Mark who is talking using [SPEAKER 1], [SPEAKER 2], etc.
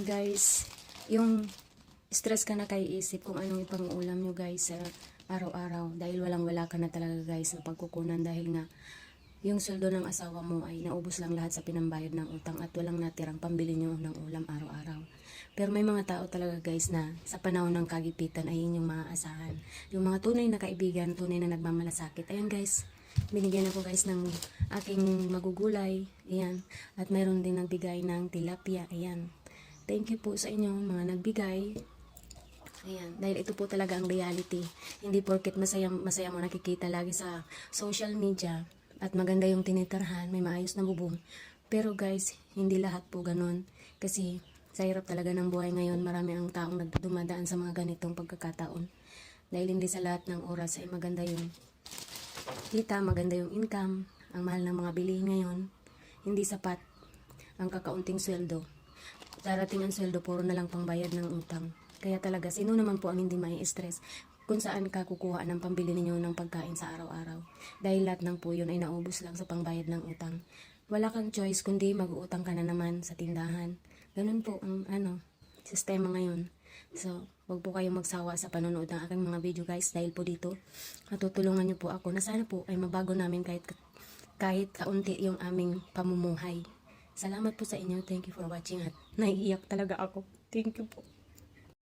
[SPEAKER 1] Guys, yung stress ka na kay isip kung anong ipang-ulam nyo guys sa araw-araw dahil walang-wala ka na talaga guys na pagkukunan dahil nga yung sweldo ng asawa mo ay naubos lang lahat sa pinambayad ng utang at walang natirang pambili nyo ng ulam araw-araw. Pero may mga tao talaga guys na sa panahon ng kagipitan ay yun yung mga asahan. Yung mga tunay na kaibigan, tunay na nagmamalasakit. Ayan guys, binigyan ako guys ng aking magugulay. Ayan. At mayroon din nagbigay ng tilapia. Ayan. Thank you po sa inyo mga nagbigay. Ayan, dahil ito po talaga ang reality. Hindi porket masaya, masaya mo nakikita lagi sa social media at maganda yung tinitarhan, may maayos na bubong. Pero guys, hindi lahat po ganun. Kasi sa hirap talaga ng buhay ngayon, marami ang taong nagdumadaan sa mga ganitong pagkakataon. Dahil hindi sa lahat ng oras ay maganda yung kita, maganda yung income, ang mahal ng mga bilihin ngayon, hindi sapat ang kakaunting sweldo. Darating ang sweldo, puro na lang pangbayad ng utang. Kaya talaga, sino naman po ang hindi may stress kung saan ka kukuha ng pambili ninyo ng pagkain sa araw-araw. Dahil lahat ng po yun ay naubos lang sa pangbayad ng utang. Wala kang choice kundi mag-uutang ka na naman sa tindahan. Ganun po ang ano, sistema ngayon. So, wag po kayong magsawa sa panonood ng aking mga video guys dahil po dito natutulungan niyo po ako na sana po ay mabago namin kahit kahit kaunti yung aming pamumuhay. Salamat po sa inyo. Thank you for watching at naiiyak talaga ako. Thank you po.